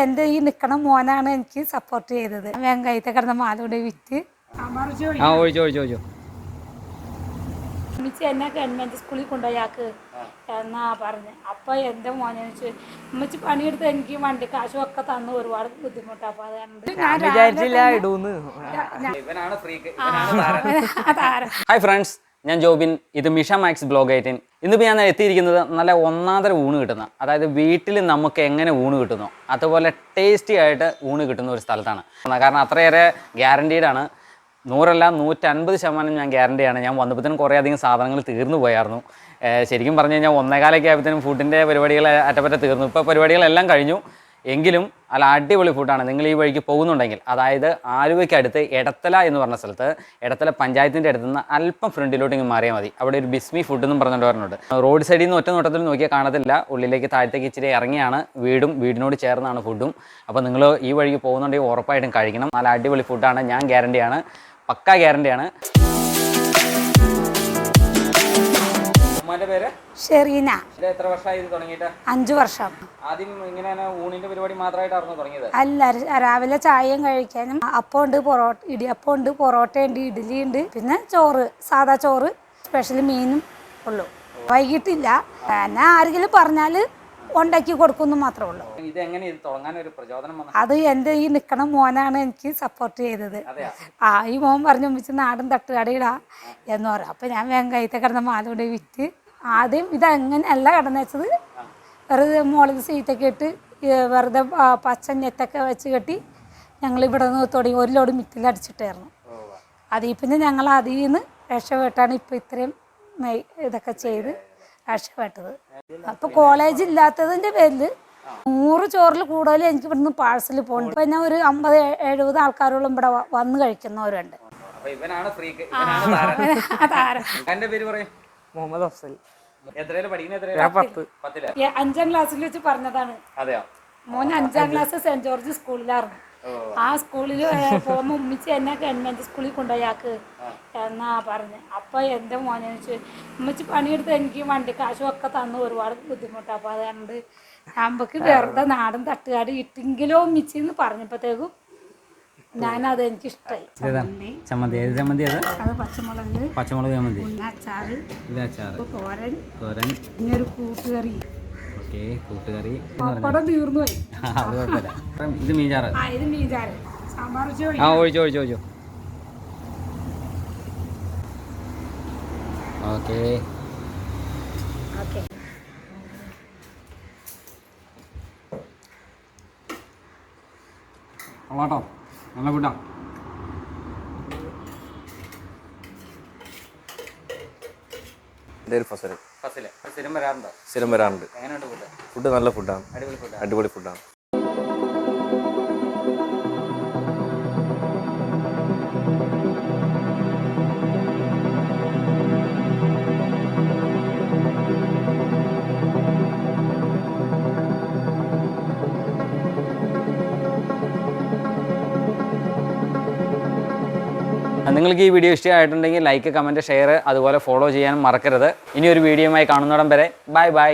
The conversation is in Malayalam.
എന്റെ ഈ നിക്കണ മോനാണ് എനിക്ക് സപ്പോർട്ട് ചെയ്തത്. വെങ്കായത്തെ കിടന്ന മാല കൂടെ വിറ്റ്. ആ ഒഴിച്ചോ ഒഴിച്ചോ ഒഴിച്ചോ ഉമ്മച്ചി എന്നെ ഗവൺമെന്റ് സ്കൂളിൽ കൊണ്ടുപോയാക്ക് എന്നാ പറഞ്ഞു. അപ്പോൾ എന്റെ മോനെ വെച്ച് ഉമ്മച്ചി പണിയെടുത്ത് എനിക്ക് വണ്ടി കാശും ഒക്കെ തന്നു ഒരുപാട് ബുദ്ധിമുട്ടാണ് അപ്പോൾ അത് കണ്ട് ഞാൻ ഹായ് ഫ്രണ്ട്സ് ഞാൻ ജോബിൻ ഇത് മിഷ മാക്സ് ബ്ലോഗ് എയ്റ്റീൻ ഇന്നിപ്പോൾ ഞാൻ എത്തിയിരിക്കുന്നത് നല്ല ഒന്നാന്തര ഊണ് കിട്ടുന്ന അതായത് വീട്ടിൽ നമുക്ക് എങ്ങനെ ഊണ് കിട്ടുന്നു അതുപോലെ ടേസ്റ്റി ആയിട്ട് ഊണ് കിട്ടുന്ന ഒരു സ്ഥലത്താണ്. കാരണം അത്രയേറെ ഗ്യാരണ്ടീഡാണ് നൂറല്ല നൂറ്റൻപത് ശതമാനം ഞാൻ ഗ്യാരണ്ടിയാണ് ഞാൻ വന്നപ്പോഴത്തേനും കുറേ അധികം സാധനങ്ങൾ തീർന്നു പോയായിരുന്നു. ശരിക്കും പറഞ്ഞു കഴിഞ്ഞാൽ ഒന്നേകാലൊക്കെ ആയപ്പോഴത്തേനും ഫുഡിന്റെ പരിപാടികൾ അറ്റപ്പറ്റ തീർന്നു. ഇപ്പോൾ പരിപാടികളെല്ലാം കഴിഞ്ഞു. എങ്കിലും അല്ല അടിപൊളി ഫുഡാണ് നിങ്ങൾ ഈ വഴിക്ക് പോകുന്നുണ്ടെങ്കിൽ അതായത് ആലുവയ്ക്കടുത്ത് ഇടത്തല എന്ന് പറഞ്ഞ സ്ഥലത്ത് എടത്തല പഞ്ചായത്തിന്റെ അടുത്ത് നിന്ന് അല്പം ഫ്രണ്ടിലോട്ട് ഇങ്ങ് മാറിയാൽ മതി. അവിടെ ഒരു ബിസ്മി ഫുഡ് എന്നും പറഞ്ഞിട്ട് പറഞ്ഞിട്ടുണ്ട് റോഡ് സൈഡിൽ നിന്ന് ഒറ്റ നോട്ടത്തിൽ നോക്കിയാൽ കാണത്തില്ല. ഉള്ളിലേക്ക് താഴത്തേക്ക് ഇച്ചിരി ഇറങ്ങിയാണ്. വീടും വീടിനോട് ചേർന്നാണ് ഫുഡും അപ്പോൾ നിങ്ങൾ ഈ വഴിക്ക് പോകുന്നുണ്ടെങ്കിൽ ഉറപ്പായിട്ടും കഴിക്കണം. നല്ല അടിപൊളി ഫുഡാണ് ഞാൻ ഗ്യാരണ്ടിയാണ് പക്കാ ഗ്യാരണ്ടിയാണ് ഉമ്മാന്റെ പേര്? ഷെറീന. എത്ര വർഷമായി ഇത് തുടങ്ങിയിട്ട്? അഞ്ച് വർഷം. ആദ്യം ഇങ്ങനെ ഊണിന്റെ പരിപാടി മാത്രമായിട്ടായിരുന്നു തുടങ്ങിയത്? അല്ല രാവിലെ ചായയും കഴിക്കാനും അപ്പം ഉണ്ട് പൊറോട്ട ഇടിയപ്പം ഉണ്ട് പൊറോട്ട ഉണ്ട് ഇഡ്ഡലി ഉണ്ട് പിന്നെ ചോറ് സാധാ ചോറ് സ്പെഷ്യൽ മീനും ഉള്ളു. വൈകിട്ടില്ല. എന്നാ ആരെങ്കിലും പറഞ്ഞാൽ ഉണ്ടാക്കി കൊടുക്കുന്നു മാത്രമേ ഉള്ളൂ. ഇത് തുടങ്ങാൻ ഒരു പ്രചോദനം അത് എന്റെ ഈ നിൽക്കണ മോനാണ് എനിക്ക് സപ്പോർട്ട് ചെയ്തത്. ആ ഈ മോൻ പറഞ്ഞു വെച്ച് നാടൻ തട്ടുകടയിടാ എന്ന് പറയാം അപ്പം ഞാൻ വെങ്കായത്തെ കിടന്ന മാലോടെ വിറ്റ് ആദ്യം ഇതങ്ങനെ അല്ല കടന്നു വെച്ചത്? വെറുതെ മുകളിൽ സീറ്റൊക്കെ ഇട്ട് വെറുതെ പച്ച നെറ്റൊക്കെ വെച്ച് കെട്ടി ഞങ്ങൾ ഇവിടെ നിന്ന് തുടങ്ങി ഒരു ലോഡ് മിറ്റിൽ അടിച്ചിട്ടായിരുന്നു. അതിൽ പിന്നെ ഞങ്ങൾ അതിൽ നിന്ന് രക്ഷപ്പെട്ടാണ് ഇപ്പം ഇത്രയും ഇതൊക്കെ ചെയ്ത് രക്ഷപ്പെട്ടത് അപ്പോൾ കോളേജ് ഇല്ലാത്തതിന്റെ പേരിൽ നൂറ് ചോറിൽ കൂടുതൽ എനിക്ക് ഇവിടുന്ന് പാഴ്സൽ പോകുന്നുണ്ട് ഞാൻ ഒരു അമ്പത് എഴുപത് ആൾക്കാരോളം ഇവിടെ വന്ന് കഴിക്കുന്നവരുണ്ട്. താരം. മുഹമ്മദ് അഫ്സൽ. അഞ്ചാം ക്ലാസ്സിൽ വെച്ച് പറഞ്ഞതാണ്. മോൻ അഞ്ചാം ക്ലാസ് സെന്റ് ജോർജ് സ്കൂളിലായിരുന്നു. ആ സ്കൂളിൽ പോകുമ്പോൾ ഉമ്മിച്ച് എന്നെ ഗവൺമെന്റ് സ്കൂളിൽ കൊണ്ടുപോയാക്ക് എന്നാ പറഞ്ഞ്. അപ്പൊ എന്റെ മോനെ വെച്ച് ഉമ്മച്ചി പണിയെടുത്ത് എനിക്ക് വണ്ടി കാശും ഒക്കെ തന്നു ഒരുപാട് ബുദ്ധിമുട്ടാണ് അപ്പൊ അതുകൊണ്ട് കണ്ട് നമുക്ക് വെറുതെ നാടൻ തട്ടുകാട് ഇട്ടെങ്കിലോ ഉമ്മിച്ചിന്ന് പറഞ്ഞപ്പോഴത്തേക്കും ഞാനത് എനിക്കിഷ്ടമായി ചമ്മന്തി. ചമ്മന്തി. ഏത് ചമ്മന്തി അത്? അത് പച്ചമുളക് പച്ചമുളക് ചമ്മന്തി. പിന്നെ അച്ചാറ് ഇത് അച്ചാറ് തോരൻ. തോരൻ. പിന്നെ ഒരു കൂട്ടുകറി. ഓക്കെ കൂട്ടുകറി തീർന്നു അത് കുഴപ്പമില്ല. ഇത് മീൻചാറ്. ഇത് മീൻചാറ്. ആ ഒഴിച്ചോ ഒഴിച്ചോ ഒഴിച്ചോ. ഓക്കെ. ഓക്കെ. കൊള്ളാട്ടോ. നല്ല ഫുഡാ. എന്റെ ഒരു ഫസൽ ഫസിൽ സ്ഥിരം വരാറുണ്ടോ? സ്ഥിരം വരാറുണ്ട്. എങ്ങനെയുണ്ട് ഫുഡ്? ഫുഡ് നല്ല ഫുഡാണ്. അടിപൊളി ഫുഡാ. അടിപൊളി ഫുഡാണ്. നിങ്ങൾക്ക് ഈ വീഡിയോ ഇഷ്ടമായിട്ടുണ്ടെങ്കിൽ ലൈക്ക് കമന്റ് ഷെയർ അതുപോലെ ഫോളോ ചെയ്യാനും മറക്കരുത്. ഇനി ഒരു വീഡിയോയുമായി കാണുന്നിടം വരെ ബൈ ബൈ